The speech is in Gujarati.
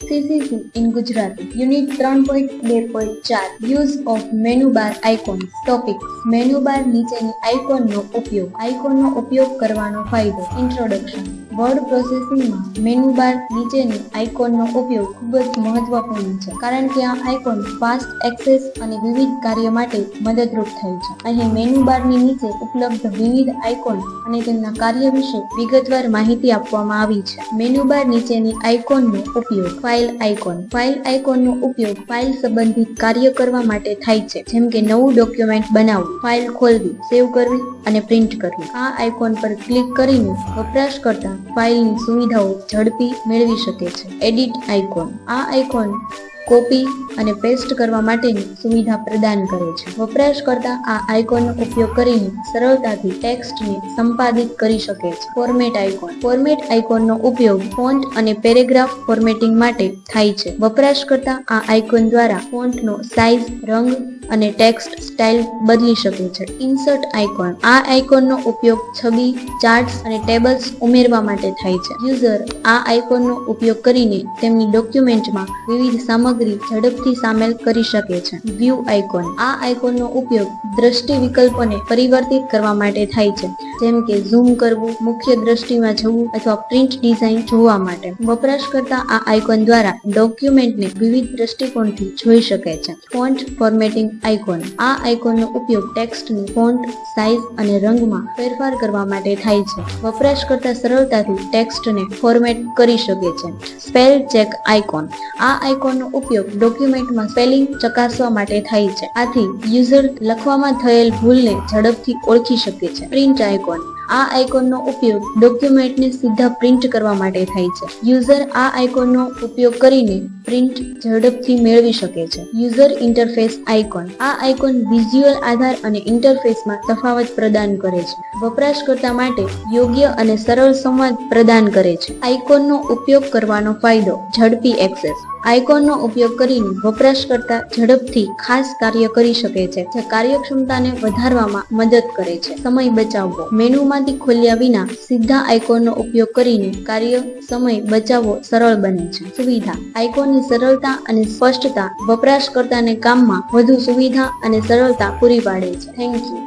CCC in Gujarati. Unit 3.2.4 Use of menu bar icons. Topics menu bar નીચેની આઇકોનનો ઉપયોગ. આઇકોનનો ઉપયોગ કરવાનો ફાયદો. ઇન્ટ્રોડક્શન વર્ડ પ્રોસેસિંગમાં મેનુ બાર નીચેની આઇકોનનો ઉપયોગ ખૂબ જ મહત્વપૂર્ણ છે. કારણ કે આ આઇકોન ફાસ્ટ એક્સેસ અને વિવિધ કાર્ય માટે મદદરૂપ થાય છે. અહીં મેનુ બારની નીચે ઉપલબ્ધ વિવિધ આઇકોન અને તેમના કાર્ય વિશે વિગતવાર માહિતી આપવામાં આવી છે. મેનુ બાર નીચેની આઇકોનનો ઉપયોગ. ફાઇલ આઇકોન ફાઇલ આઇકોનનો ઉપયોગ ફાઇલ સંબંધિત કાર્ય કરવા માટે થાય છે. જેમ કે નવું ડોક્યુમેન્ટ બનાવવું ફાઇલ ખોલવી સેવ કરવી અને પ્રિન્ટ કરવી. આ આઇકોન પર ક્લિક કરીને વપરાશકર્તા ફાઇલની સુવિધાઓ ઝડપી મેળવી શકે છે. એડિટ આઇકોન આ આઇકોન કોપી અને પેસ્ટ કરવા માટેની સુવિધા પ્રદાન કરે છે. વપરાશકર્તા આ આઇકોનનો ઉપયોગ કરીને સરળતાથી ટેક્સ્ટને સંપાદિત કરી શકે છે. Format icon. ફોર્મેટ આઇકોનનો ઉપયોગ ફોન્ટ અને પેરેગ્રાફ ફોર્મેટિંગ માટે થાય છે. વપરાશકર્તા આ આઇકોન દ્વારા ફોન્ટનો સાઇઝ, રંગ અને ટેક્સ્ટ સ્ટાઇલ બદલી શકે છે. Insert icon. આ આઇકોનનો ઉપયોગ છબી, ચાર્ટ્સ અને ટેબલ્સ ઉમેરવા માટે થાય છે. યુઝર આ આઇકોનનો ઉપયોગ કરીને તેમની ડોક્યુમેન્ટમાં વિવિધ સામગ્રી ઝડપથી સામેલ કરી શકે છે. View icon. આ આઇકોનનો ઉપયોગ દ્રષ્ટિ વિકલ્પોને પરિવર્તિત કરવા માટે થાય છે. જેમ કે ઝૂમ કરવું, મુખ્ય દ્રષ્ટિમાં જવું અથવા પ્રિન્ટ ડિઝાઇન જોવા માટે. વપરાશકર્તા આ આઇકોન દ્વારા ડોક્યુમેન્ટને વિવિધ દ્રષ્ટિકોણથી જોઈ શકે છે. ફોન્ટ ફોર્મેટિંગ આઇકોન આ આઇકોનનો ઉપયોગ ટેક્સ્ટની ફોન્ટ સાઇઝ અને રંગમાં ફેરફાર કરવા માટે થાય છે. વપરાશકર્તા સરળતાથી ટેક્સ્ટને ફોર્મેટ કરી શકે છે. સ્પેલ ચેક આઇકોન આ આઇકોનનો ઉપયોગ ડોક્યુમેન્ટમાં સ્પેલિંગ ચકાસવા માટે થાય છે. આથી યુઝર લખવામાં થયેલ ભૂલને ઝડપથી ઓળખી શકે છે. Print icon. આ આઇકોનનો ઉપયોગ ડોક્યુમેન્ટને સીધા પ્રિન્ટ કરવા માટે થાય છે. યુઝર આ આઇકોનનો ઉપયોગ કરીને પ્રિન્ટ ઝડપથી મેળવી શકે છે. User interface icon. આ આઇકોન વિઝ્યુઅલ આધાર અને ઇન્ટરફેસમાં તફાવત પ્રદાન કરે છે. વપરાશકર્તા માટે યોગ્ય અને સરળ સંવાદ પ્રદાન કરે છે. આઇકોનનો ઉપયોગ કરવાનો ફાયદો ઝડપી એક્સેસ. આઇકોનનો ઉપયોગ કરીને વપરાશકર્તા ઝડપથી ખાસ કાર્ય કરી શકે છે, જે કાર્યક્ષમતાને વધારવામાં મદદ કરે છે. સમય બચાવવો. મેનુમાંથી ખોલ્યા વિના સીધા આઇકોનનો ઉપયોગ કરીને કાર્ય સમય બચાવવો સરળ બને છે. સુવિધા. આઇકોનની સરળતા અને સ્પષ્ટતા વપરાશકર્તાને કામમાં વધુ સુવિધા અને સરળતા પૂરી પાડે છે. Thank you